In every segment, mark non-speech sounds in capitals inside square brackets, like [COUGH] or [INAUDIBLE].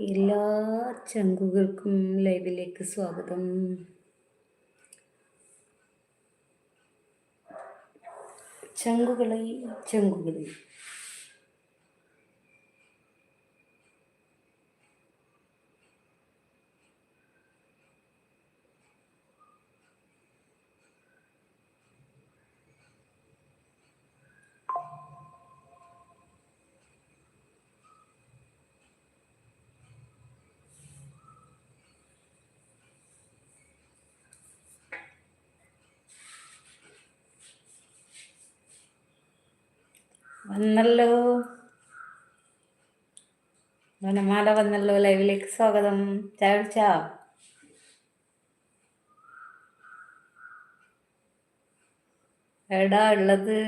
എല്ലാ ചങ്കുകൾക്കും ലൈവിലേക്ക് സ്വാഗതം. ചങ്കുകളെ ചങ്കുകളെ വന്നല്ലോ. വനമാല വന്നല്ലോ ലൈവിലേക്ക് സ്വാഗതം. ചായ കുടിച്ചാ? എടാ ഉള്ളത്.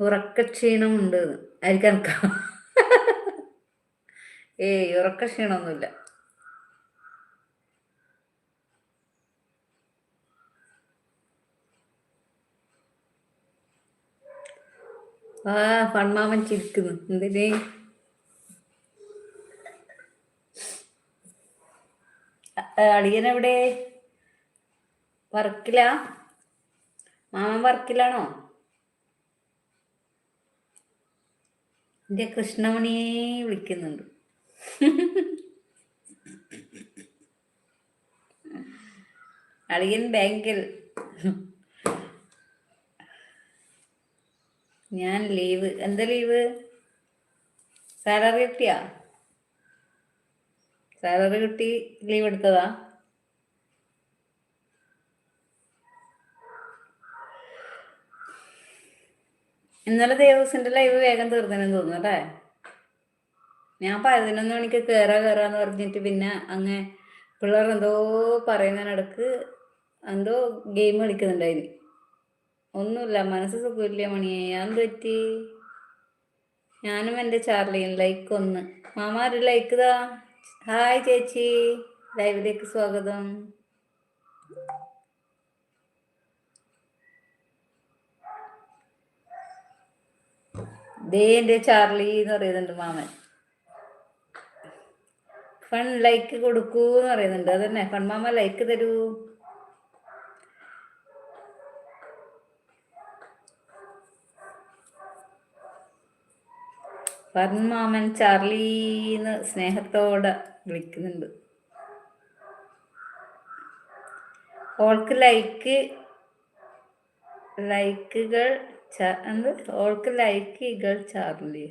ഉറക്കക്ഷീണമുണ്ട് ആയിരിക്കാം ഏയ് ഉറക്കക്ഷീണമൊന്നുമില്ല ആ ഫൺമാമൻ ചിരിക്കുന്നു. എന്തിന്? അടിയനെവിടെ വർക്കില? മാമൻ വർക്കിലാണോ? എന്റെ കൃഷ്ണമണിയെ വിളിക്കുന്നുണ്ട്. അളിയൻ ബാങ്കിൽ. ഞാൻ ലീവ്. എന്താ ലീവ്? സാലറി കിട്ടിയാ? സാലറി കിട്ടി ലീവ് എടുത്തതാ? ഇന്നലെ ദേവസിന്റെ ലൈവ് വേഗം തീർന്നെന്ന് തോന്നുന്നു അല്ലേ? ഞാൻ പതിനൊന്ന് മണിക്ക് കേറാ കയറാന്ന് പറഞ്ഞിട്ട് പിന്നെ അങ്ങ് പിള്ളേർ എന്തോ പറയുന്നതിനടക്ക് എന്തോ ഗെയിം കളിക്കുന്നുണ്ടായിരുന്നു ഒന്നുമില്ല മനസ്സ് സുഖമില്ല മണിയെ. ഞാൻ പറ്റി ഞാനും എന്റെ ചാർലിയും ലൈക്ക് ഒന്ന്. മാമാരി ലൈക്ക് താ ഹായ് ചേച്ചി. ലൈവിലേക്ക് സ്വാഗതം. ദേ എന്റെ ചാർലി എന്ന് പറയുന്നുണ്ട് മാമൻ. ഫൺ ലൈക്ക് കൊടുക്കൂ എന്ന് പറയുന്നുണ്ട്. അതന്നെ ഫൺ മാമ ലൈക്ക് തരൂ. ഫർമാമൻ ചാർലീന്ന് സ്നേഹത്തോടെ വിളിക്കുന്നുണ്ട്. ഓൾക്ക് ലൈക്ക് ലൈക്കുകൾ എന്ത്? ഓൾക്ക് ലൈക്കുകൾ ചാർലി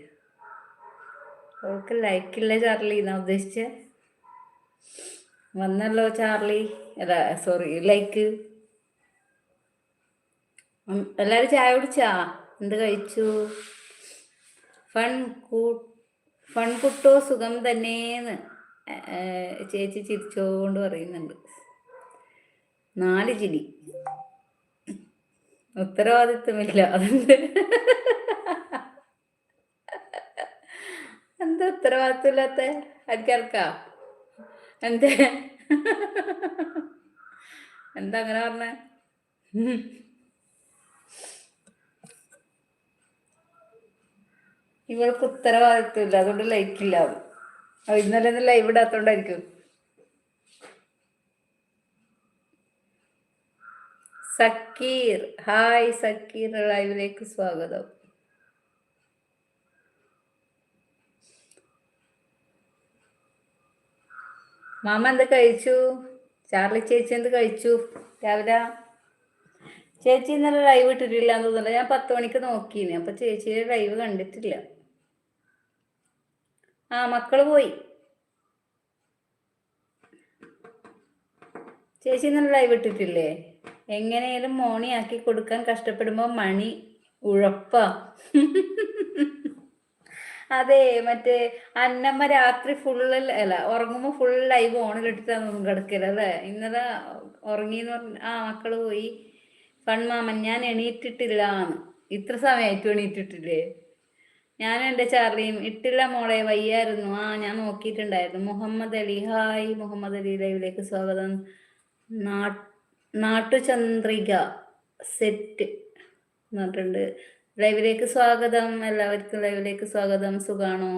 ഓൾക്ക് ലൈക്കില്ല ചാർലി എന്നാ ഉദ്ദേശിച്ച? വന്നല്ലോ ചാർലി അല്ല സോറി ലൈക്ക്. എല്ലാവരും ചായ കുടിച്ചാ? എന്ത് കഴിച്ചു? ഫൺ കൂ ഫൺ കുട്ടോ സുഖം തന്നെയെന്ന് ചേച്ചി ചിരിച്ചോണ്ട് പറയുന്നുണ്ട്. നാല് ചിരി. ഉത്തരവാദിത്വമില്ല. അതുണ്ട് എന്താ ഉത്തരവാദിത്വമില്ലാത്ത? ആർക്കാർക്കാ എന്താ? എന്താ അങ്ങനെ പറഞ്ഞ? ഇവൾക്ക് ഉത്തരവാദിത്വമില്ല. അതുകൊണ്ട് ലൈക്കില്ല ഇന്നലെ ഒന്ന് ലൈവ് ഇടാത്തോണ്ടായിരിക്കും. സക്കീർ. ഹായ് സക്കീർ. ലൈവിലേക്ക് സ്വാഗതം. മാമ എന്ത് കഴിച്ചു? ചാർലി ചേച്ചി എന്ത് കഴിച്ചു രാവിലെ? ചേച്ചി ഇന്നലെ ലൈവ് ഇട്ടിട്ടില്ല എന്ന് തോന്നുന്നുണ്ട് ഞാൻ പത്ത് മണിക്ക് നോക്കിയിരുന്നു അപ്പൊ ചേച്ചിയുടെ ലൈവ് കണ്ടിട്ടില്ല. ആ മക്കൾ പോയി. ചേച്ചി ഇന്നലെ ലൈവ് ഇട്ടിട്ടില്ലേ? എങ്ങനെയാലും ആക്കി കൊടുക്കാൻ കഷ്ടപ്പെടുമ്പോൾ മണി ഉഴപ്പ. അതെ മറ്റേ അന്നമ്മ രാത്രി ഫുള്ള് അല്ല ഉറങ്ങുമ്പോൾ ഫുൾ ലൈവ് ഓണിലിട്ടിട്ടാണ് കിടക്കില്ല അല്ലേ? ഇന്നലെ ഉറങ്ങിന്ന് പറഞ്ഞ ആ മക്കൾ പോയി. കൺമാമൻ ഞാൻ എണീറ്റിട്ടില്ല എന്ന് ഇത്ര സമയമായിട്ട് എണീറ്റിട്ടില്ലേ? ഞാനും എന്റെ ചാർലിയും ഇട്ടില്ല മോളെ വയ്യായിരുന്നു. ആ ഞാൻ നോക്കിയിട്ടുണ്ടായിരുന്നു. മുഹമ്മദ് അലി ഹായ് മുഹമ്മദ് അലി ലൈവിലേക്ക് സ്വാഗതം. നാട്ടുചന്ദ്രിക സെറ്റ് എന്നിട്ടുണ്ട് ലൈവിലേക്ക് സ്വാഗതം. എല്ലാവർക്കും ലൈവിലേക്ക് സ്വാഗതം. സുഖാണോ?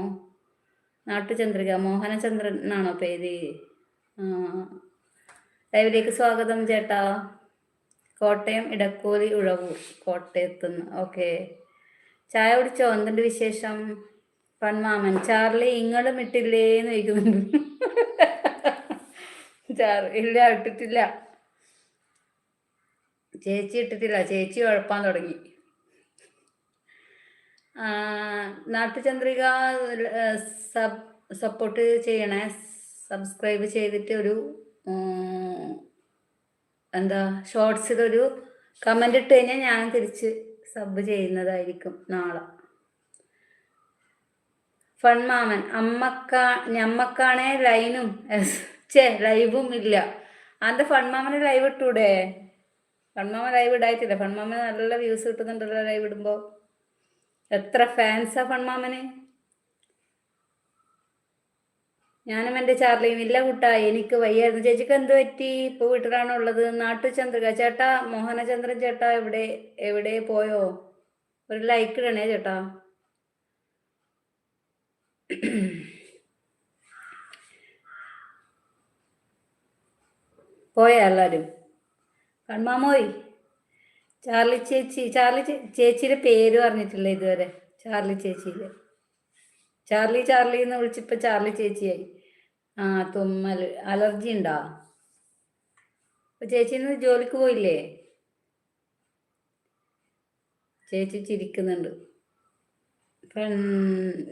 നാട്ടുചന്ദ്രിക മോഹനചന്ദ്രൻ എന്നാണോ പേര്. ലൈവിലേക്ക് സ്വാഗതം ചേട്ടാ. കോട്ടയം ഇടക്കോലി ഉഴവൂർ കോട്ടയത്തുനിന്ന്. ഓക്കെ. ചായ കുടിച്ചോ? എന്തുണ്ട് വിശേഷം? പൺമാമൻ ചാർലി ഇങ്ങളും ഇട്ടില്ലേന്ന് ചോദിക്കുന്നുണ്ട്. ചാർ ഇല്ല ഇട്ടിട്ടില്ല. ചേച്ചി ഇട്ടിട്ടില്ല. ചേച്ചി ഉഴപ്പാൻ തുടങ്ങി. നാട്ടുചന്ദ്രിക സബ് സപ്പോർട്ട് ചെയ്യണേ. സബ്സ്ക്രൈബ് ചെയ്തിട്ട് ഒരു എന്താ ഷോർട്സിലൊരു കമന്റ് ഇട്ട് കഴിഞ്ഞാൽ ഞാൻ തിരിച്ച് സബ് ചെയ്യുന്നതായിരിക്കും നാളെ. ഫൺമാമൻ അമ്മക്കാ ഞമ്മക്കാണേ ലൈനും ചേ ലൈവും ഇല്ല. അന്റെ ഫൺമാമന് ലൈവ് ഇട്ടൂടെ? ഫൺമാമൻ ലൈവ് ഇടായിട്ടില്ല. ഫൺമാമന് നല്ല വ്യൂസ് കിട്ടുന്നുണ്ടല്ലോ ലൈവ് ഇടുമ്പോൾ എത്ര ഫാൻസാ ഫൺമാമന് ഞാനും എന്റെ ചാർലിയും ഇല്ല കൂട്ടാ. എനിക്ക് വയ്യായിരുന്നു. ചേച്ചിക്ക് എന്ത് പറ്റി? ഇപ്പൊ വീട്ടിലാണോ ഉള്ളത്? നാട്ടു ചന്ദ്രിക ചേട്ടാ മോഹനചന്ദ്രൻ ചേട്ടാ എവിടെ? എവിടെ പോയോ? ഒരു ലൈക്ക് ഇടണേ ചേട്ടാ. പോയ എല്ലാരും? കൺമാമോയ്. ചാർലി ചേച്ചി ചാർലി ചേച്ചിയുടെ പേര് പറഞ്ഞിട്ടില്ല ഇതുവരെ. ചാർലി ചേച്ചിയിൽ ചാർലി ചാർലി എന്ന് വിളിച്ചിപ്പോ ചാർലി ചേച്ചിയായി. ആ തുമ്മൽ. അലർജി ഉണ്ടോ? ചേച്ചി ഇന്ന് ജോലിക്ക് പോയില്ലേ? ചേച്ചി ചിരിക്കുന്നുണ്ട്.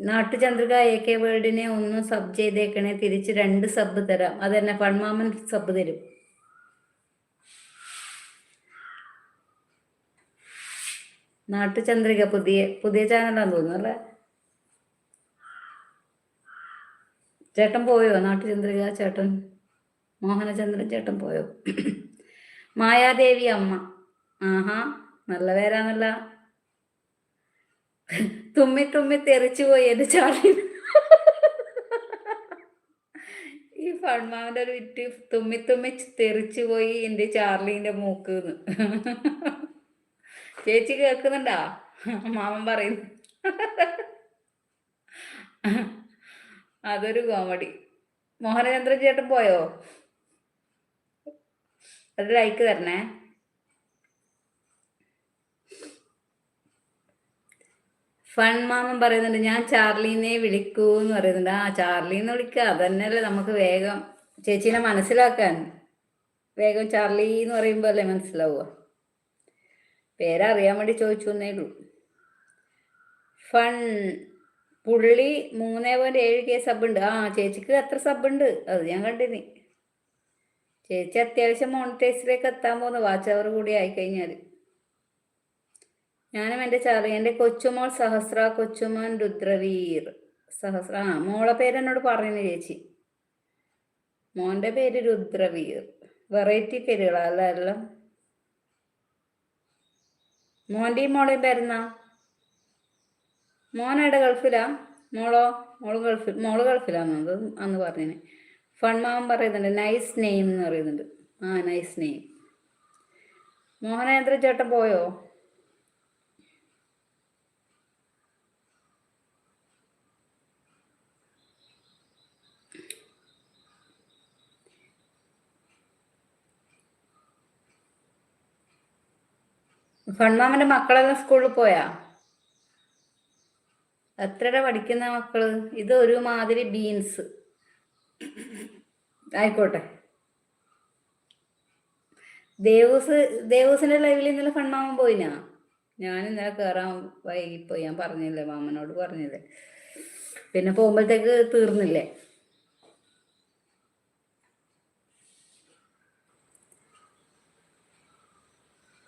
നാട്ടു ചന്ദ്രിക എ കെ വേൾഡിനെ ഒന്ന് സബ് ചെയ്തേക്കണേ തിരിച്ച് രണ്ട് സബ് തരാം. അത് തന്നെ ഫൺമാമൻ സബ് തരും. നാട്ടു ചന്ദ്രിക പുതിയ പുതിയ ചാനലാന്ന് തോന്നുന്നു അല്ലേ? ചേട്ടൻ പോയോ? നാട്ടുചന്ദ്രിക ചേട്ടൻ മോഹനചന്ദ്രൻ ചേട്ടൻ പോയോ? മായാദേവി അമ്മ. ആഹാ നല്ല പേരാന്നല്ല തുമ്മി തുമ്മി തെറിച്ചു പോയി എന്റെ ചാടി. ഈ ഫൺമാവിന്റെ ഒരു വിറ്റ് തുമ്മി തുമ്മി തെറിച്ചു പോയി എന്റെ ചാർലിന്റെ മൂക്കുന്ന്. ചേച്ചി കേൾക്കുന്നുണ്ടാ? മാമൻ പറയുന്നു. അതൊരു കോമഡി മോഹനചന്ദ്രൻ ചേട്ടൻ പോയോ? അത് ലൈക്ക് തരണേ. ഫൺ മാമൻ പറയുന്നുണ്ട് ഞാൻ ചാർലീനെ വിളിക്കൂ എന്ന് പറയുന്നുണ്ട്. ആ ചാർലിന്ന് വിളിക്കുക അതന്നെയല്ലേ നമുക്ക് വേഗം ചേച്ചീനെ മനസ്സിലാക്കാൻ. വേഗം ചാർലി എന്ന് പറയുമ്പോൾ അല്ലേ മനസ്സിലാവുക. പേരറിയാൻ വേണ്ടി ചോദിച്ചു എന്നേ ഉള്ളൂ. ഫൺ പുള്ളി മൂന്നേ പോയിന്റ് ഏഴ് കെ സബ് ഉണ്ട്. ആ ചേച്ചിക്ക് എത്ര സബ് ഉണ്ട്. അത് ഞാൻ കണ്ടിനി. ചേച്ചി അത്യാവശ്യം മോണിറ്റൈസിലേക്ക് എത്താൻ പോകുന്നു വാച്ച് അവർ കൂടി ആയിക്കഴിഞ്ഞാൽ ഞാനും എന്റെ ചാറി എന്റെ കൊച്ചുമോൾ സഹസ്ര കൊച്ചുമോൻ രുദ്രവീർ സഹസ്ര. ആ മോളെ പേര് എന്നോട് പറഞ്ഞു ചേച്ചി. മോന്റെ പേര് രുദ്രവീർ. വെറൈറ്റി പേരുകളാ അല്ല എല്ലാം? മോന്റെയും മോളെയും പേരെന്നാ? മോനെവിടെ ഗൾഫിലാ? മോളോ? മോൾ ഗൾഫിൽ മോൾ ഗൾഫിലാന്ന് അത് അന്ന് പറഞ്ഞേനെ. ഫൺമാവൻ പറയുന്നുണ്ട് നൈസ് നെയിം എന്ന് പറയുന്നുണ്ട്. ആ നൈസ് നെയിം മോഹനേന്ദ്ര ചേട്ടൻ പോയോ? ഫൺമാമന്റെ മക്കളെല്ലാം സ്കൂളിൽ പോയാ? എത്രയുടെ പഠിക്കുന്ന മക്കൾ? ഇത് ഒരുമാതിരി ബീൻസ് ആയിക്കോട്ടെ. ദേവൂസ് ദേവൂസിന്റെ ലൈവിൽ ഇന്നലെ ഫൺമാമൻ പോയിനാ? ഞാൻ ഇന്നലെ കയറാൻ വൈകിപ്പോയി. ഞാൻ പറഞ്ഞില്ലേ മാമനോട് പറഞ്ഞില്ലേ. പിന്നെ പോകുമ്പോഴത്തേക്ക് തീർന്നില്ലേ?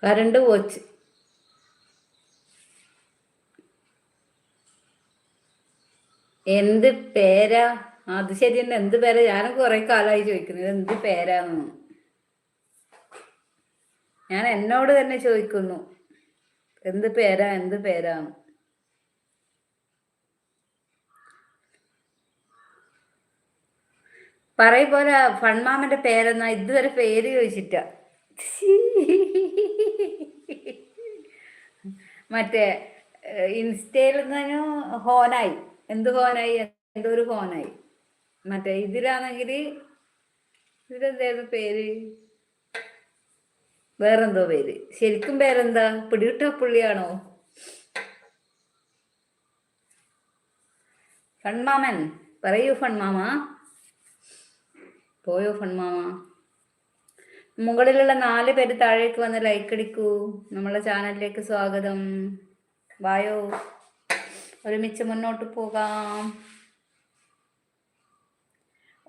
കരണ്ട് പോച്ച്. എന്ത് പേരാ? അത് ശരി തന്നെ എന്ത് പേരാ? ഞാനും കുറെ കാലമായി ചോദിക്കുന്നത് എന്ത് പേരാന്ന്. ഞാൻ എന്നോട് തന്നെ ചോദിക്കുന്നു എന്ത് പേരാ എന്ത് പേരാന്ന് പറയ പോലെ ഫൺമാമന്റെ പേരെന്നാ ഇതുവരെ പേര് ചോദിച്ചിട്ട. മറ്റേ ഇൻസ്റ്റയിൽ നിന്നും ഹോനായി. എന്ത് ഹോനായി? എന്തോ ഒരു ഹോനായി? മറ്റേ ഇതിലാണെങ്കിൽ ഇതിലെന്തേത് പേര്? വേറെന്തോ പേര്. ശരിക്കും പേരെന്താ? പിടികിട്ട പുള്ളിയാണോ? ഫൺമാമൻ. പറയൂ ഫൺമാമ. പോയോ ഫൺമാമ? മുകളിലുള്ള നാല് പേര് താഴേക്ക് വന്ന് ലൈക്ക് അടിക്കൂ. നമ്മളെ ചാനലിലേക്ക് സ്വാഗതം. വായോ. ഒരുമിച്ച് മുന്നോട്ട് പോകാം.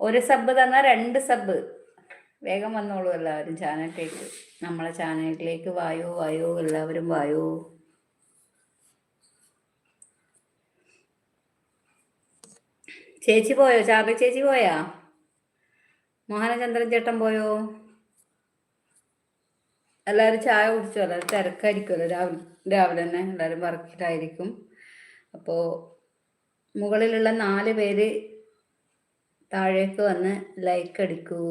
ഒരു സബ് തന്നാൽ രണ്ട് സബ് വേഗം വന്നോളൂ എല്ലാവരും. ചാനലിലേക്ക് നമ്മളെ ചാനലിലേക്ക് വായോ വായോ എല്ലാവരും വായോ. ചേച്ചി പോയോ? ചാർലി ചേച്ചി പോയാ? മോഹനചന്ദ്രൻ ചേട്ടൻ പോയോ? എല്ലാവരും ചായ കുടിച്ചോ? എല്ലാവരും തിരക്കായിരിക്കുമല്ലോ രാവിലെ രാവിലെ തന്നെ എല്ലാവരും വർക്കിലായിരിക്കും അപ്പോൾ മുകളിലുള്ള നാല് പേര് താഴേക്ക് വന്ന് ലൈക്ക് അടിക്കൂ.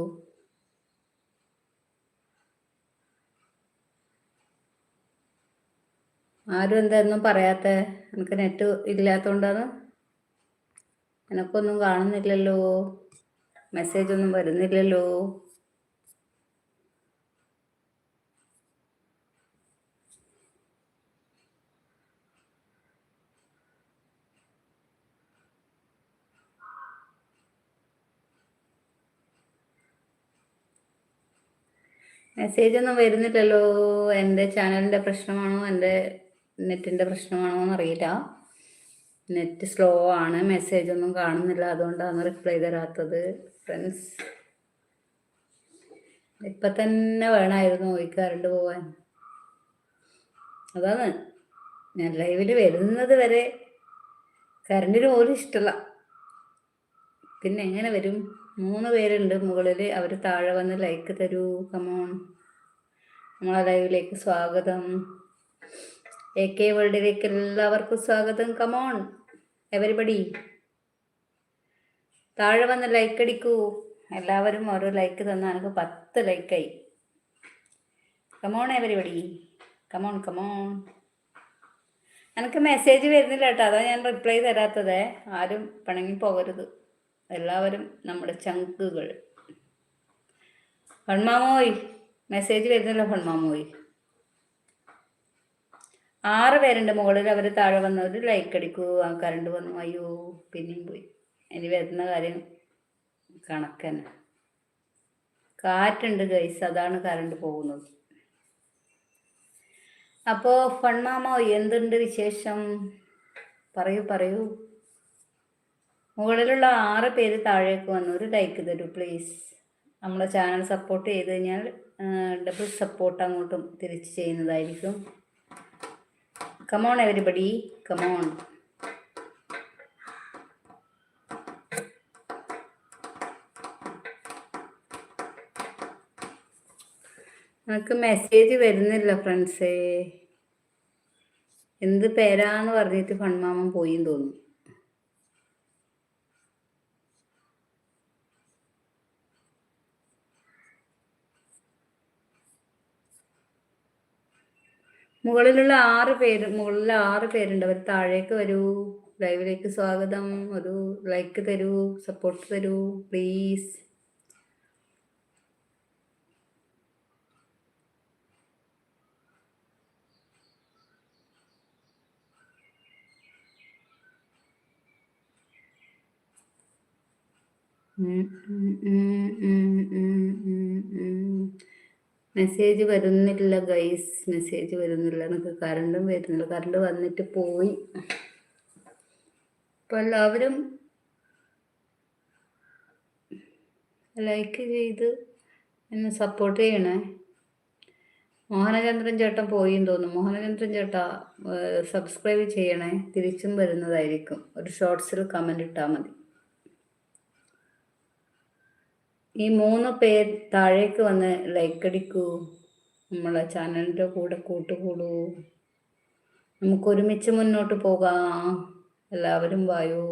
ആരും എന്തായിരുന്നു പറയാത്ത? എനിക്ക് നെറ്റ് ഇല്ലാത്തതുകൊണ്ടാണ് എനക്കൊന്നും കാണുന്നില്ലല്ലോ. മെസ്സേജ് ഒന്നും വരുന്നില്ലല്ലോ. മെസ്സേജ് ഒന്നും വരുന്നില്ലല്ലോ. എന്റെ ചാനലിന്റെ പ്രശ്നമാണോ? എന്റെ നെറ്റിന്റെ പ്രശ്നമാണോ എന്നറിയില്ല. നെറ്റ് സ്ലോ ആണ്. മെസ്സേജ് ഒന്നും കാണുന്നില്ല. അതുകൊണ്ടാണ് റിപ്ലൈ തരാത്തത്. ഫ്രണ്ട്സ് ഇപ്പൊ തന്നെ വേണമായിരുന്നു ഈ പോവാൻ. അതാണ്. ഞാൻ ലൈവിൽ വരുന്നത് വരെ കറണ്ടിന് പോലും ഇഷ്ടമല്ല. പിന്നെ എങ്ങനെ വരും? മൂന്ന് പേരുണ്ട് മുകളിൽ അവർ താഴെ വന്ന് ലൈക്ക് തരൂ. കമോൺ നമ്മളെ ലൈവിലേക്ക് സ്വാഗതം. എ കെ വേൾഡിലേക്ക് എല്ലാവർക്കും സ്വാഗതം. കമോൺ എവരിബഡി താഴെ വന്ന് ലൈക്ക് അടിക്കൂ. എല്ലാവരും ഓരോ ലൈക്ക് തന്നാൽ എനിക്ക് പത്ത് ലൈക്കായി come on everybody come on come on എനിക്ക് മെസ്സേജ് വരുന്നില്ല കേട്ടോ. അതാ ഞാൻ റിപ്ലൈ തരാത്തത്. ആരും പിണങ്ങി പോകരുത്. എല്ലാവരും നമ്മുടെ ചങ്കുകൾ. ഫൺമാമോയ് മെസ്സേജ് വരുന്നല്ലോ ഫൺമാമോയ് ആറ് പേരുണ്ട് മുകളിൽ അവർ താഴെ വന്നവർ ലൈക്ക് അടിക്കൂ ആ കറണ്ട് വന്നു അയ്യോ പിന്നെയും പോയി. ഇനി വരുന്ന കാര്യം കണക്കന്നെ കാറ്റുണ്ട് ഗൈസ് അതാണ് കറണ്ട് പോകുന്നത്. അപ്പോൾ ഫൺമാമോ എന്തുണ്ട് വിശേഷം? പറയൂ പറയൂ. മുകളിലുള്ള ആറ് പേര് താഴേക്ക് വന്നു. ഒരു ലൈക്ക് തരൂ പ്ലീസ് നമ്മളെ ചാനൽ സപ്പോർട്ട് ചെയ്ത് കഴിഞ്ഞാൽ ഡബിൾ സപ്പോർട്ട് അങ്ങോട്ടും തിരിച്ച് ചെയ്യുന്നതായിരിക്കും. Come on everybody come on നമുക്ക് മെസ്സേജ് വരുന്നില്ല ഫ്രണ്ട്സേ എന്ത് പേരാന്ന് പറഞ്ഞിട്ട് ഫൺമാമൻ പോയി തോന്നുന്നു. മുകളിലുള്ള ആറ് പേര് മുകളിൽ ആറ് പേരുണ്ട്. അവർ താഴേക്ക് വരൂ. ലൈവിലേക്ക് സ്വാഗതം. ഒരു ലൈക്ക് തരൂ. സപ്പോർട്ട് തരൂ. പ്ലീസ് മെസ്സേജ് വരുന്നില്ല ഗൈസ് മെസ്സേജ് വരുന്നില്ല എനിക്ക് കറണ്ടും വരുന്നില്ല. കറണ്ട് വന്നിട്ട് പോയി. അപ്പോൾ എല്ലാവരും ലൈക്ക് ചെയ്ത് എന്നെ സപ്പോർട്ട് ചെയ്യണേ. മോഹനചന്ദ്രൻ ചേട്ടൻ പോയി തോന്നുന്നു. മോഹനചന്ദ്രൻ ചേട്ടാ സബ്സ്ക്രൈബ് ചെയ്യണേ. തിരിച്ചും വരുന്നതായിരിക്കും. ഒരു ഷോർട്സിൽ കമന്റ് ഇട്ടാൽ മതി. ഈ മൂന്ന് പേർ താഴേക്ക് വന്ന് ലൈക്ക് അടിക്കൂ. നമ്മളെ ചാനലിന്റെ കൂടെ കൂട്ടുകൂടൂ. നമുക്ക് ഒരുമിച്ച് മുന്നോട്ട് പോകാം. എല്ലാവരും വായോ.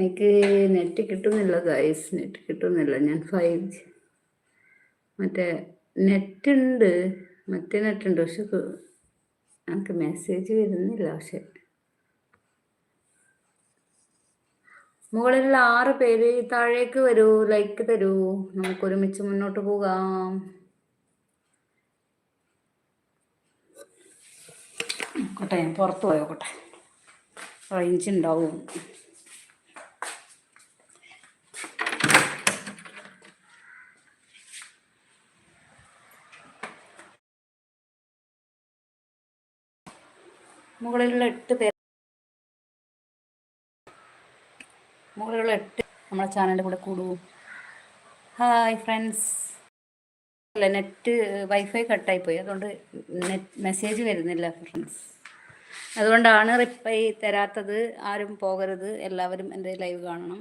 എനിക്ക് നെറ്റ് കിട്ടുന്നില്ല ഗൈസ് നെറ്റ് കിട്ടുന്നില്ല. ഞാൻ ഫൈവ് ജി മറ്റേ നെറ്റ് ഉണ്ട്. മറ്റേ നെറ്റ് ഉണ്ട്. പക്ഷെ എനിക്ക് മെസ്സേജ് വരുന്നില്ല പക്ഷെ. മുകളിലുള്ള ആറ് പേര് താഴേക്ക് വരൂ ലൈക്ക് തരൂ. നമുക്ക് ഒരുമിച്ച് മുന്നോട്ട് പോകാം. കോട്ടെ ഞാൻ പുറത്ത് പോയോട്ടെ റേഞ്ച് ഉണ്ടാവും. മുകളിലുള്ള എട്ട് പേർ മുകളിലുള്ള എട്ട് നമ്മളെ ചാനലിന്റെ കൂടെ കൂടുവോ ഹായ് ഫ്രണ്ട്സ് അല്ല നെറ്റ് വൈഫൈ കട്ടായിപ്പോയി അതുകൊണ്ട് നെറ്റ് മെസ്സേജ് വരുന്നില്ല ഫ്രണ്ട്സ് അതുകൊണ്ടാണ് റിപ്ലൈ തരാത്തത്. ആരും പോകരുത്. എല്ലാവരും എന്റെ ലൈവ് കാണണം.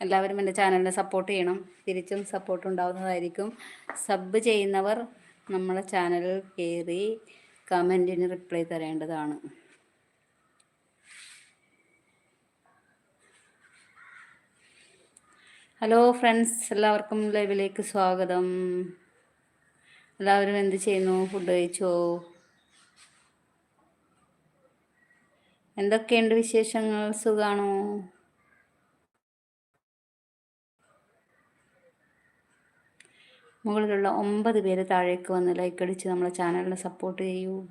എല്ലാവരും എന്റെ ചാനലിനെ സപ്പോർട്ട് ചെയ്യണം. തിരിച്ചും സപ്പോർട്ട് ഉണ്ടാവുന്നതായിരിക്കും. സബ് ചെയ്യുന്നവർ നമ്മളെ ചാനലിൽ കയറി കമന്റിന് റിപ്ലൈ തരേണ്ടതാണ്. ഹലോ ഫ്രണ്ട്സ് എല്ലാവർക്കും ലൈവിലേക്ക് സ്വാഗതം. എല്ലാവരും എന്ത് ചെയ്യുന്നു? ഫുഡ് കഴിച്ചോ? എന്തൊക്കെയുണ്ട് വിശേഷങ്ങൾ? സുഖാണോ? മുകളിലുള്ള ഒമ്പത് പേര് താഴേക്ക് വന്ന് ലൈക്ക് അടിച്ച് നമ്മളെ ചാനലിനെ സപ്പോർട്ട് ചെയ്യൂ.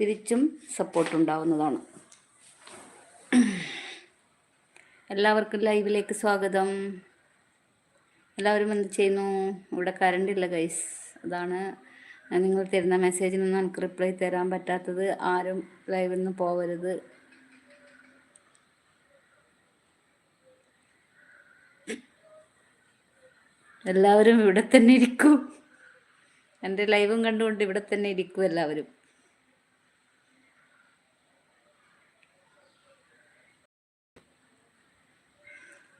തിരിച്ചും സപ്പോർട്ട് ഉണ്ടാവുന്നതാണ്. എല്ലാവർക്കും ലൈവിലേക്ക് സ്വാഗതം. എല്ലാവരും എന്ത് ചെയ്യുന്നു? ഇവിടെ കറണ്ട് ഇല്ല ഗൈസ് അതാണ് നിങ്ങൾ തരുന്ന മെസ്സേജിനൊന്നും എനിക്ക് റിപ്ലൈ തരാൻ പറ്റാത്തത്. ആരും ലൈവിൽ നിന്ന് പോവരുത്. എല്ലാവരും ഇവിടെ തന്നെ ഇരിക്കും. എന്റെ ലൈവും കണ്ടുകൊണ്ട് ഇവിടെ തന്നെ ഇരിക്കും എല്ലാവരും.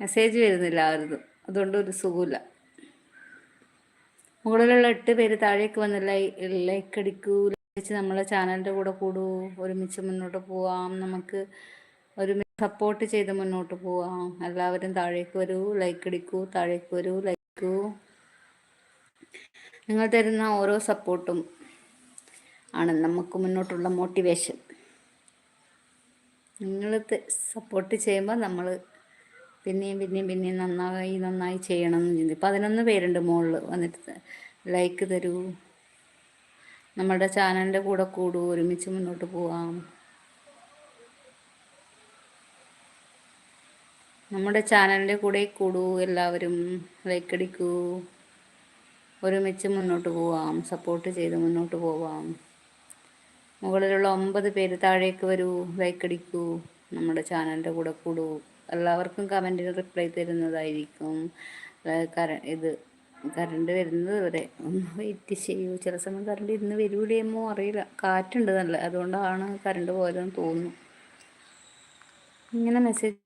മെസ്സേജ് വരുന്നില്ല ആരും അതുകൊണ്ട് ഒരു സുഖമില്ല മുകളിലുള്ള എട്ട് പേര് താഴേക്ക് വന്ന് ലൈക്ക് അടിക്കൂ ലൈക്ക് നമ്മളെ ചാനലിന്റെ കൂടെ കൂടൂ. ഒരുമിച്ച് മുന്നോട്ട് പോവാം. നമുക്ക് ഒരുമിച്ച് സപ്പോർട്ട് ചെയ്ത് മുന്നോട്ട് പോവാം. എല്ലാവരും താഴേക്ക് വരൂ. ലൈക്ക് അടിക്കൂ. താഴേക്ക് വരൂ. ലൈക്കൂ നിങ്ങൾ തരുന്ന ഓരോ സപ്പോർട്ടും ആണ് നമുക്ക് മുന്നോട്ടുള്ള മോട്ടിവേഷൻ നിങ്ങൾ സപ്പോർട്ട് ചെയ്യുമ്പോൾ നമ്മൾ പിന്നെയും പിന്നെയും പിന്നെയും നന്നായി നന്നായി ചെയ്യണം എന്ന് ചിന്തി. പതിനൊന്ന് പേരുണ്ട് മുകളിൽ വന്നിട്ട്. ലൈക്ക് തരൂ. നമ്മുടെ ചാനലിന്റെ കൂടെ കൂടൂ. ഒരുമിച്ച് മുന്നോട്ട് പോവാം. നമ്മുടെ ചാനലിന്റെ കൂടെ കൂടൂ. എല്ലാവരും ലൈക്ക് അടിക്കൂ. ഒരുമിച്ച് മുന്നോട്ട് പോവാം. സപ്പോർട്ട് ചെയ്ത് മുന്നോട്ട് പോവാം. മുകളിലുള്ള ഒമ്പത് പേര് താഴേക്ക് വരൂ. ലൈക്ക് അടിക്കൂ. നമ്മുടെ ചാനലിന്റെ കൂടെ കൂടൂ. എല്ലാവർക്കും കമന്റിന് റിപ്ലൈ തരുന്നതായിരിക്കും. കര ഇത് കറണ്ട് വരുന്നത് വരെ ഒന്ന് വെയിറ്റ് ചെയ്യൂ. ചില സമയം കറണ്ട് ഇന്ന് വരൂലേമോ അറിയില്ല. കാറ്റുണ്ട് നല്ല അതുകൊണ്ടാണ് കറണ്ട് പോയതെന്ന് തോന്നുന്നു. ഇങ്ങനെ മെസ്സേജ്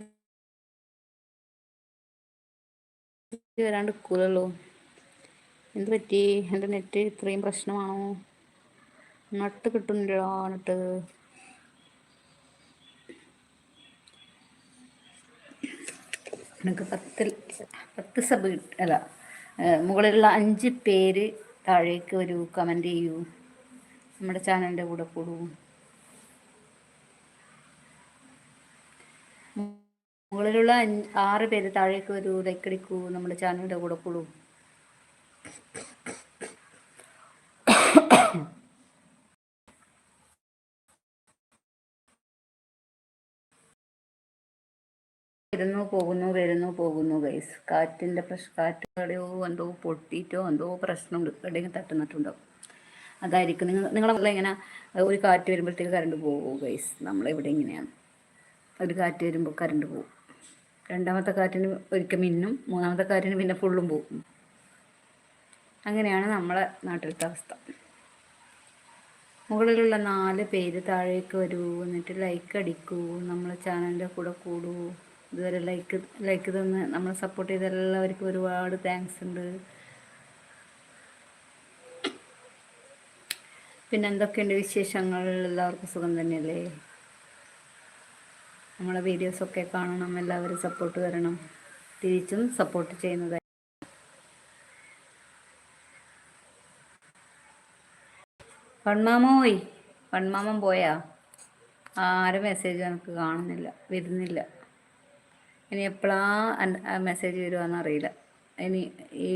വരാണ്ട് നിൽക്കൂലല്ലോ എന്ത് പറ്റി? എന്റെ നെറ്റ് ഇത്രയും പ്രശ്നമാണോ? നട്ട് കിട്ടുന്നില്ല നട്ട്. എനിക്ക് പത്തിൽ പത്ത് സബ് അല്ല മുകളിലുള്ള അഞ്ച് പേര് താഴേക്ക് വരൂ കമന്റ് ചെയ്യൂ. നമ്മുടെ ചാനലിന്റെ കൂടെ കൂടൂ. മുകളിലുള്ള ആറ് പേര് താഴേക്ക് വരൂ ലൈക്കടിക്കൂ നമ്മുടെ ചാനലിന്റെ കൂടെ കൂടൂ. വരുന്നു പോകുന്നു വരുന്നു പോകുന്നു ഗൈസ് കാറ്റിന്റെ പ്രശ്നം കാറ്റ് എവിടെയോ എന്തോ പൊട്ടിയിട്ടോ എന്തോ പ്രശ്നം എവിടെയെങ്കിലും തട്ടുന്നിട്ടുണ്ടാവും അതായിരിക്കും. നിങ്ങൾ നിങ്ങളെ ഇങ്ങനെ ഒരു കാറ്റ് വരുമ്പോഴത്തേക്ക് കറണ്ട് പോകും ഗൈസ് നമ്മളെവിടെ ഇങ്ങനെയാണ്. ഒരു കാറ്റ് വരുമ്പോൾ കറണ്ട് പോകും രണ്ടാമത്തെ കാറ്റിന് ഒരിക്കൽ മിന്നും മൂന്നാമത്തെ കാറ്റിന് പിന്നെ ഫുള്ളും പോകും അങ്ങനെയാണ് നമ്മളെ നാട്ടിലത്തെ അവസ്ഥ. മുകളിലുള്ള നാല് പേര് താഴേക്ക് വരൂ. എന്നിട്ട് ലൈക്ക് അടിക്കൂ. നമ്മളെ ചാനലിന്റെ കൂടെ കൂടൂ. ഇതുവരെ ലൈക്ക് ലൈക്ക് തന്ന് നമ്മളെ സപ്പോർട്ട് ചെയ്ത എല്ലാവർക്കും ഒരുപാട് താങ്ക്സ് ഉണ്ട്. പിന്നെ എന്തൊക്കെയുണ്ട് വിശേഷങ്ങൾ? എല്ലാവർക്കും സുഖം തന്നെയല്ലേ? നമ്മളെ വീഡിയോസൊക്കെ കാണണം എല്ലാവരും സപ്പോർട്ട് തരണം. തിരിച്ചും സപ്പോർട്ട് ചെയ്യുന്നത് പൺമാമോയ് പൺമാമൻ പോയാ? ആരും മെസ്സേജ് എനിക്ക് കാണുന്നില്ല വരുന്നില്ല. ഇനി എപ്പോഴാ മെസ്സേജ് വരുവാന്ന് അറിയില്ല. ഇനി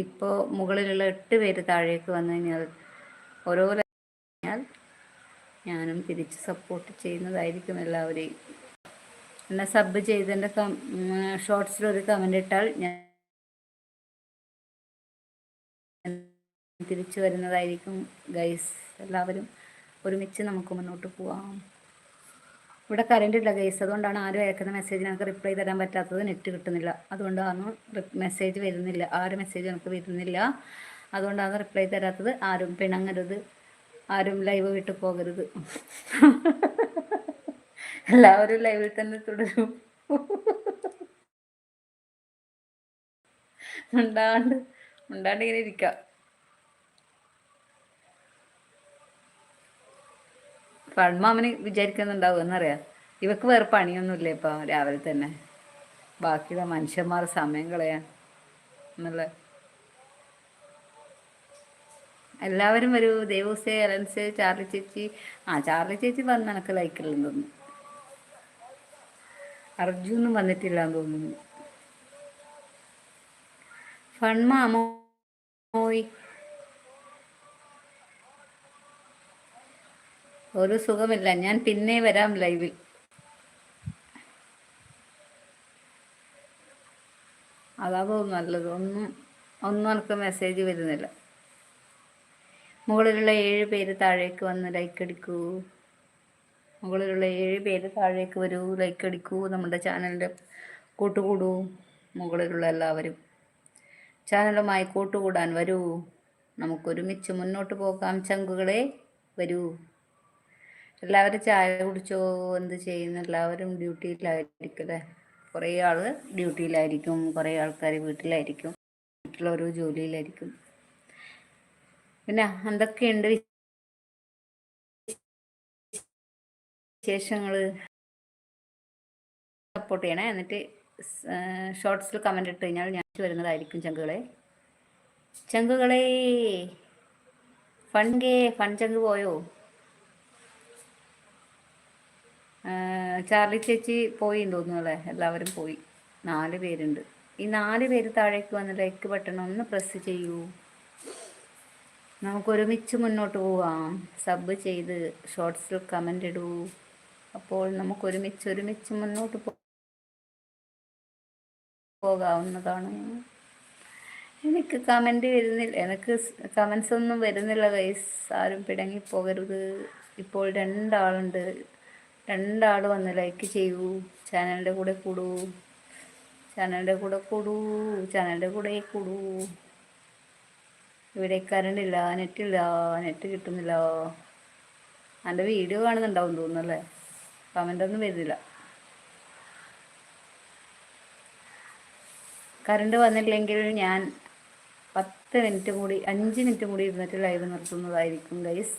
ഇപ്പോൾ മുകളിലുള്ള എട്ട് പേര് താഴേക്ക് വന്നു കഴിഞ്ഞാൽ ഓരോ കഴിഞ്ഞാൽ ഞാനും തിരിച്ച് സപ്പോർട്ട് ചെയ്യുന്നതായിരിക്കും എല്ലാവരെയും. എന്നെ സബ് ചെയ്തതിന്റെ ഷോർട്സിൽ ഒരു കമന്റ് ഇട്ടാൽ ഞാൻ തിരിച്ചു വരുന്നതായിരിക്കും. ഗൈസ് എല്ലാവരും ഒരുമിച്ച് നമുക്ക് മുന്നോട്ട് പോവാം. ഇവിടെ കറണ്ട് ഇല്ല ഗൈസ് അതുകൊണ്ടാണ് ആരും അയക്കുന്ന മെസ്സേജ് ഞങ്ങൾക്ക് റിപ്ലൈ തരാൻ പറ്റാത്തത് നെറ്റ് കിട്ടുന്നില്ല. അതുകൊണ്ടാണ് മെസ്സേജ് വരുന്നില്ല. ആരും മെസ്സേജ് നമുക്ക് വരുന്നില്ല. അതുകൊണ്ടാണ് റിപ്ലൈ തരാത്തത്. ആരും പിണങ്ങരുത്. ആരും ലൈവ് വിട്ടു പോകരുത്. [LAUGHS] എല്ലാവരും ലൈവിൽ തന്നെ തുടരും. [LAUGHS] ഉണ്ടാണ്ട് ഉണ്ടാണ്ട് ഇങ്ങനെ ഇരിക്കാം. ഫൺമാമന് വിചാരിക്കുന്നുണ്ടാവും എന്നറിയാം. ഇവക്ക് വേറെ പണിയൊന്നുമില്ല ഇപ്പൊ രാവിലെ തന്നെ? ബാക്കിയുള്ള മനുഷ്യന്മാർ സമയം കളയാൻ എന്നുള്ള എല്ലാവരും ഒരു ദേവസേ അലൻസ് ചാർലി ചേച്ചി. ആ ചാർലി ചേച്ചി വന്ന് എനക്ക് ലൈക്കില്ലെന്ന് തോന്നുന്നു. അർജുനും വന്നിട്ടില്ല എന്ന് തോന്നുന്നു ഫൺമാമോയ് ഒരു സുഖമില്ല. ഞാൻ പിന്നെ വരാം ലൈവിൽ. അതാ തോന്നുന്നു നല്ലത്? ഒന്നും ഒന്നും എനിക്ക് മെസ്സേജ് വരുന്നില്ല. മുകളിലുള്ള ഏഴ് പേര് താഴേക്ക് വന്ന് ലൈക്ക് അടിക്കൂ. മുകളിലുള്ള ഏഴ് പേര് താഴേക്ക് വരൂ ലൈക്ക് അടിക്കൂ. നമ്മുടെ ചാനലിന്റെ കൂട്ടുകൂടൂ മുകളിലുള്ള എല്ലാവരും. ചാനലുമായി കൂട്ടുകൂടാൻ വരൂ. നമുക്കൊരുമിച്ച് മുന്നോട്ട് പോകാം. ചങ്കുകളെ വരൂ. എല്ലാവരും ചായ കുടിച്ചോ? എന്ത് ചെയ്യുന്നു? എല്ലാവരും ഡ്യൂട്ടിയിലായിരിക്കും അല്ലേ കുറേ ആൾ ഡ്യൂട്ടിയിലായിരിക്കും. കുറേ ആൾക്കാർ വീട്ടിലായിരിക്കും. വീട്ടിൽ ഓരോ ജോലിയിലായിരിക്കും. പിന്നെ എന്തൊക്കെയുണ്ട് വിശേഷങ്ങൾ സപ്പോർട്ട് ചെയ്യണേ. എന്നിട്ട് ഷോർട്സിൽ കമന്റ് ഇട്ട് കഴിഞ്ഞാൽ ഞാൻ വരുന്നതായിരിക്കും ചങ്കുകളെ. ചങ്കുകളെ ഗേ ഫൺ ചങ്ക് പോയോ? ചാർലി ചേച്ചി പോയി തോന്നുന്നു അല്ലേ? എല്ലാവരും പോയി. നാല് പേരുണ്ട്. ഈ നാല് പേര് താഴേക്ക് വന്ന് ലൈക്ക് ബട്ടൺ ഒന്ന് പ്രസ് ചെയ്യൂ. നമുക്ക് ഒരുമിച്ച് മുന്നോട്ട് പോവാം. സബ് ചെയ്ത് ഷോർട്സിൽ കമന്റ് ഇടൂ. അപ്പോൾ നമുക്ക് ഒരുമിച്ച് ഒരുമിച്ച് മുന്നോട്ട് പോകാവുന്നതാണ്. എനിക്ക് കമന്റ് വരുന്നില്ല. എനിക്ക് കമൻസ് ഒന്നും വരുന്നില്ല ഗൈസ് ആരും പിടങ്ങി പോകരുത് ഇപ്പോൾ രണ്ടാളുണ്ട്. രണ്ടാൾ വന്ന് ലൈക്ക് ചെയ്യൂ. ചാനലിന്റെ കൂടെ കൂടൂ. ചാനലിന്റെ കൂടെ കൂടൂ. ചാനലിന്റെ കൂടെ കൂടൂ. ഇവിടെ കറണ്ട് ഇല്ല നെറ്റില്ല നെറ്റ് കിട്ടുന്നില്ല. എന്റെ വീഡിയോ കാണുന്നുണ്ടാവും തോന്നുന്നല്ലേ കമന്റ് ഒന്നും വരുന്നില്ല. കറണ്ട് വന്നില്ലെങ്കിൽ ഞാൻ പത്ത് മിനിറ്റ് കൂടി അഞ്ച് മിനിറ്റ് കൂടി ഇരുന്നിട്ട് ലൈവ് നിർത്തുന്നതായിരിക്കും ഗൈസ്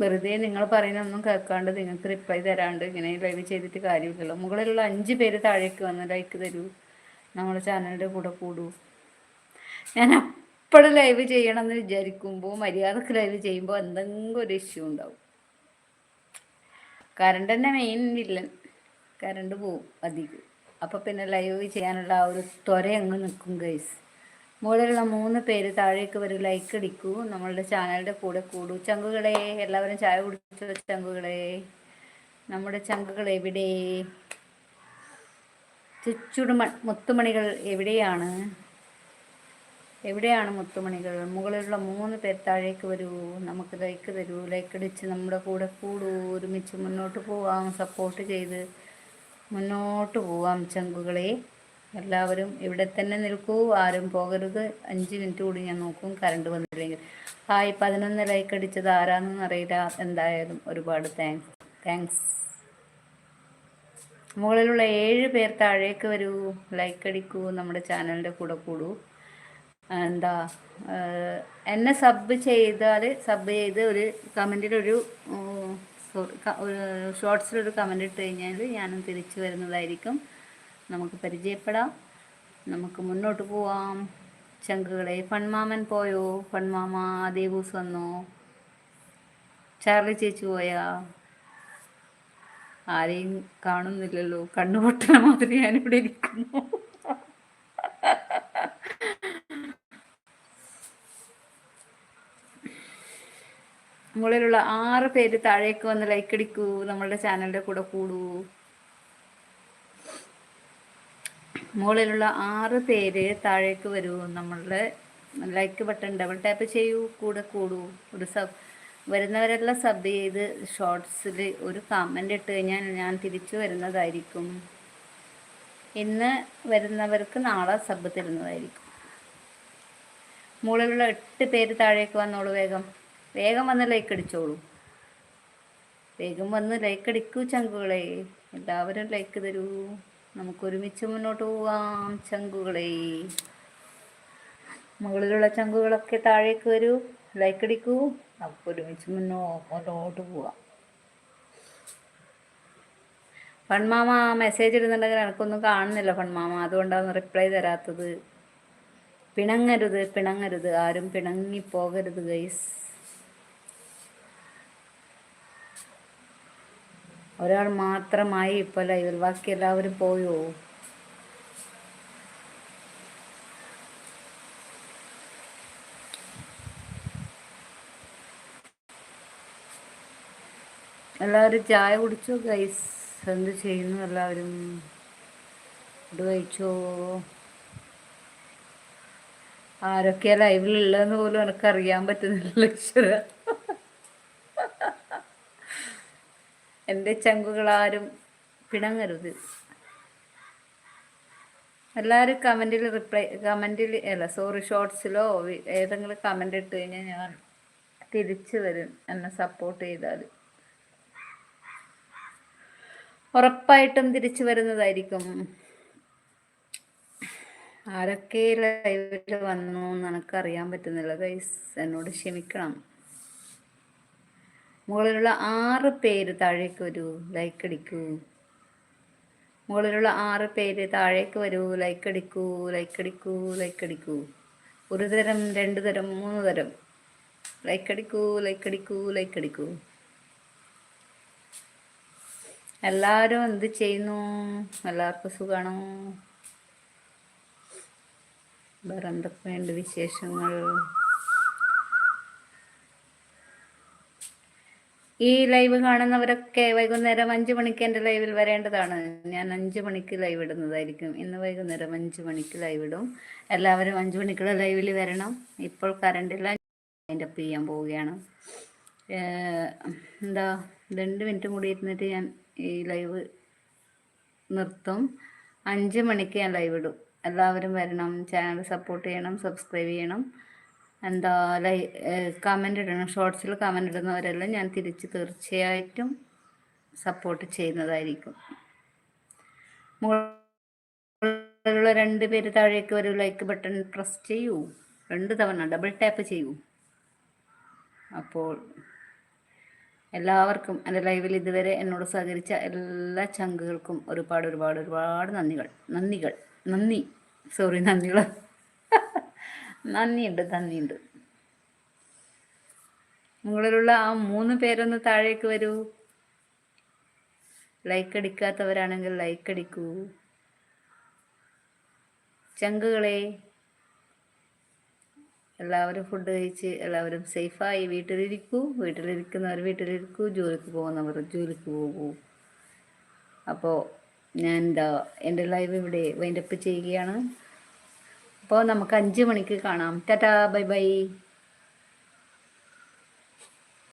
വെറുതെ നിങ്ങൾ പറയുന്നൊന്നും കേൾക്കാണ്ട് നിങ്ങൾക്ക് റിപ്ലൈ തരാണ്ട് ഇങ്ങനെ ലൈവ് ചെയ്തിട്ട് കാര്യമില്ലല്ലോ. മുകളിലുള്ള അഞ്ച് പേര് താഴേക്ക് വന്ന് ലൈക്ക് തരൂ. നമ്മുടെ ചാനലിന്റെ കൂടെ കൂടൂ. ഞാൻ അപ്പോഴും ലൈവ് ചെയ്യണമെന്ന് വിചാരിക്കുമ്പോൾ മര്യാദയ്ക്ക് ലൈവ് ചെയ്യുമ്പോൾ എന്തെങ്കിലും ഒരു ഇഷ്യൂ ഉണ്ടാവും. കറണ്ട് തന്നെ മെയിൻ വില്ലൻ കറണ്ട് പോവും അധികം. അപ്പോൾ പിന്നെ ലൈവ് ചെയ്യാനുള്ള ആ ഒരു ത്വര അങ്ങ് നിൽക്കും ഗൈസ് മുകളിലുള്ള മൂന്ന് പേര് താഴേക്ക് വരും ലൈക്ക് അടിക്കൂ. നമ്മളുടെ ചാനലിന്റെ കൂടെ കൂടൂ. ചങ്കുകളെ എല്ലാവരും ചായ കുടിച്ചോ ചങ്കുകളെ? നമ്മുടെ ചങ്കുകൾ എവിടെ? ചുച്ചുടുമ മുത്തുമണികൾ എവിടെയാണ്? എവിടെയാണ് മുത്തുമണികൾ? മുകളിലുള്ള മൂന്ന് പേർ താഴേക്ക് വരൂ. നമുക്ക് ലൈക്ക് തരൂ. ലൈക്ക് അടിച്ച് നമ്മുടെ കൂടെ കൂടൂ. ഒരുമിച്ച് മുന്നോട്ട് പോവാം. സപ്പോർട്ട് ചെയ്ത് മുന്നോട്ട് പോവാം ചങ്കുകളെ. എല്ലാവരും ഇവിടെ തന്നെ നിൽക്കൂ ആരും പോകരുത്. അഞ്ച് മിനിറ്റ് കൂടി ഞാൻ നോക്കും കറണ്ട് വന്നില്ലെങ്കിൽ. ഹായ് പതിനൊന്ന് ലൈക്ക് അടിച്ചത് ആരാണെന്ന് അറിയില്ല. എന്തായാലും ഒരുപാട് താങ്ക്സ് താങ്ക്സ് മുകളിലുള്ള ഏഴ് പേർ താഴേക്ക് വരൂ. ലൈക്ക് അടിക്കൂ നമ്മുടെ ചാനലിന്റെ കൂടെ കൂടൂ. എന്താ എന്നെ സബ് ചെയ്താൽ സബ് ചെയ്ത് ഒരു കമന്റിലൊരു സോറി ഷോർട്സിലൊരു കമന്റ് ഇട്ട് കഴിഞ്ഞാൽ ഞാനും തിരിച്ചു വരുന്നതായിരിക്കും. നമുക്ക് പരിചയപ്പെടാം. നമുക്ക് മുന്നോട്ട് പോവാം. ചങ്കുകളെ ഫൺമാമൻ പോയോ? ഫൺമാമ ദേവൂസ് വന്നോ? ചാർലി ചേച്ചി പോയാ? ആരെയും കാണുന്നില്ലല്ലോ. കണ്ണുപൊട്ടണ മാതിരി ഞാനിവിടെ ഇരിക്കുന്നു. മുകളിലുള്ള ആറ് പേര് താഴേക്ക് വന്ന് ലൈക്ക് അടിക്കൂ. നമ്മളുടെ ചാനലിന്റെ കൂടെ കൂടൂ. മുകളിലുള്ള ആറ് പേര് താഴേക്ക് വരൂ. നമ്മളുടെ ലൈക്ക് ബട്ടൺ ഡബിൾ ടാപ്പ് ചെയ്യൂ. കൂടെ കൂടൂ. ഒരു സബ് വരുന്നവരെല്ലാം സബ് ചെയ്ത് ഷോർട്സിൽ ഒരു കമന്റ് ഇട്ട് കഴിഞ്ഞാൽ ഞാൻ തിരിച്ചു വരുന്നതായിരിക്കും. ഇന്ന് വരുന്നവർക്ക് നാളെ സബ് തരുന്നതായിരിക്കും. മുകളിലുള്ള എട്ട് പേര് താഴേക്ക് വന്നോളൂ വേഗം. വേഗം വന്ന് ലൈക്ക് അടിച്ചോളൂ. വേഗം വന്ന് ലൈക്ക് അടിക്കൂ ചങ്കുകളെ. എല്ലാവരും ലൈക്ക് തരൂ. നമുക്ക് ഒരുമിച്ച് മുന്നോട്ട് പോവാം ചങ്കുകളെ. മുകളിലുള്ള ചങ്കുകളൊക്കെ താഴേക്ക് വരൂ ലൈക്ക് അടിക്കൂ. നമുക്ക് ഒരുമിച്ച് മുന്നോ മുന്നോട്ട് പോവാം. ഫൺമാമ മെസ്സേജ് ഇടുന്നുണ്ടെങ്കിൽ എനിക്കൊന്നും കാണുന്നില്ല ഫൺമാമ അതുകൊണ്ടാണ് റിപ്ലൈ തരാത്തത്. പിണങ്ങരുത് പിണങ്ങരുത്. ആരും പിണങ്ങി പിണങ്ങിപ്പോകരുത് ഗൈസ് ഒരാൾ മാത്രമായി ഇപ്പോൾ ലൈവിൽ ബാക്കി എല്ലാവരും പോയോ? എല്ലാവരും ചായ കുടിച്ചോ ഗൈസ് എന്ത് ചെയ്യുന്നു എല്ലാവരും? ഇത് കഴിച്ചോ? ആരൊക്കെയാ ലൈവിലുള്ളതെന്ന് പോലും എനിക്ക് അറിയാൻ പറ്റുന്നില്ല അക്ഷര. എന്റെ ചങ്കുകളാരും പിണങ്ങരുത്. എല്ലാവരും കമന്റിൽ റിപ്ലൈ കമന്റിൽ അല്ല സോറി ഷോർട്സിലോ ഏതെങ്കിലും കമന്റ് ഇട്ട് കഴിഞ്ഞാൽ ഞാൻ തിരിച്ചു വരും എന്നെ സപ്പോർട്ട് ചെയ്താൽ ഉറപ്പായിട്ടും തിരിച്ചു വരുന്നതായിരിക്കും. ആരൊക്കെ ലൈവിൽ വന്നു എന്ന് എനിക്കറിയാൻ പറ്റുന്നില്ല. ഗൈസ് എന്നോട് ക്ഷമിക്കണം. മുകളിലുള്ള ആറ് പേര് താഴേക്ക് വരൂ. ലൈക്ക് അടിക്കൂ. മുകളിലുള്ള ആറ് പേര് താഴേക്ക് വരൂ. ലൈക്ക് അടിക്കൂ. ലൈക്ക് അടിക്കൂ. ലൈക്ക് അടിക്കൂ. ഒരു തരം രണ്ട് തരം മൂന്ന് തരം. ലൈക്ക് അടിക്കൂ. ലൈക്ക് അടിക്കൂ. ലൈക്ക് അടിക്കൂ. എല്ലാവരും എന്ത് ചെയ്യുന്നു? എല്ലാവർക്കും സുഖമാണോ വേറെ എന്തൊക്കെയുണ്ട് വിശേഷങ്ങൾ? ഈ ലൈവ് കാണുന്നവരൊക്കെ വൈകുന്നേരം അഞ്ചു മണിക്ക് എന്റെ ലൈവിൽ വരേണ്ടതാണ്. ഞാൻ അഞ്ചു മണിക്ക് ലൈവ് ഇടുന്നതായിരിക്കും. ഇന്ന് വൈകുന്നേരം അഞ്ചു മണിക്ക് ലൈവ് ഇടും. എല്ലാവരും അഞ്ചു മണിക്കുള്ള ലൈവിൽ വരണം. ഇപ്പോൾ കറണ്ടില്ല അതിന്റെ അപ്പ് ചെയ്യാൻ പോവുകയാണ്. എന്താ രണ്ട് മിനിറ്റ് കൂടി ഇരുന്നിട്ട് ഞാൻ ഈ ലൈവ് നിർത്തും. അഞ്ച് മണിക്ക് ഞാൻ ലൈവ് ഇടും. എല്ലാവരും വരണം. ചാനൽ സപ്പോർട്ട് ചെയ്യണം. സബ്സ്ക്രൈബ് ചെയ്യണം. എന്താ ലൈ കമന്റ് ഇടണം. ഷോർട്സിൽ കമന്റ് ഇടുന്നവരെല്ലാം ഞാൻ തിരിച്ച് തീർച്ചയായിട്ടും സപ്പോർട്ട് ചെയ്യുന്നതായിരിക്കും. മുകളിലുള്ള രണ്ട് പേര് താഴേക്ക് ഒരു ലൈക്ക് ബട്ടൺ പ്രസ് ചെയ്യൂ. രണ്ട് തവണ ഡബിൾ ടാപ്പ് ചെയ്യൂ. അപ്പോൾ എല്ലാവർക്കും എന്റെ ലൈവിൽ ഇതുവരെ എന്നോട് സഹകരിച്ച എല്ലാ ചങ്കുകൾക്കും ഒരുപാട് ഒരുപാട് ഒരുപാട് നന്ദികൾ. നന്ദികൾ. നന്ദി. സോറി നന്ദികൾ. നന്ദിയുണ്ട് നന്ദിയുണ്ട്. മുകളിലുള്ള ആ മൂന്ന് പേരൊന്ന് താഴേക്ക് വരൂ. Like അടിക്കാത്തവരാണെങ്കിൽ like അടിക്കൂ. ചങ്കുകളെ എല്ലാവരും ഫുഡ് കഴിച്ച് എല്ലാവരും സേഫായി വീട്ടിലിരിക്കൂ. വീട്ടിലിരിക്കുന്നവർ വീട്ടിലിരിക്കൂ. ജോലിക്ക് പോകുന്നവർ ജോലിക്ക് പോകൂ. അപ്പോൾ ഞാൻ എന്താ എന്റെ ലൈവ് ഇവിടെ വൈൻഡപ്പ് ചെയ്യുകയാണ്. അപ്പോൾ നമുക്ക് അഞ്ച് മണിക്ക് കാണാം. Tata bye bye.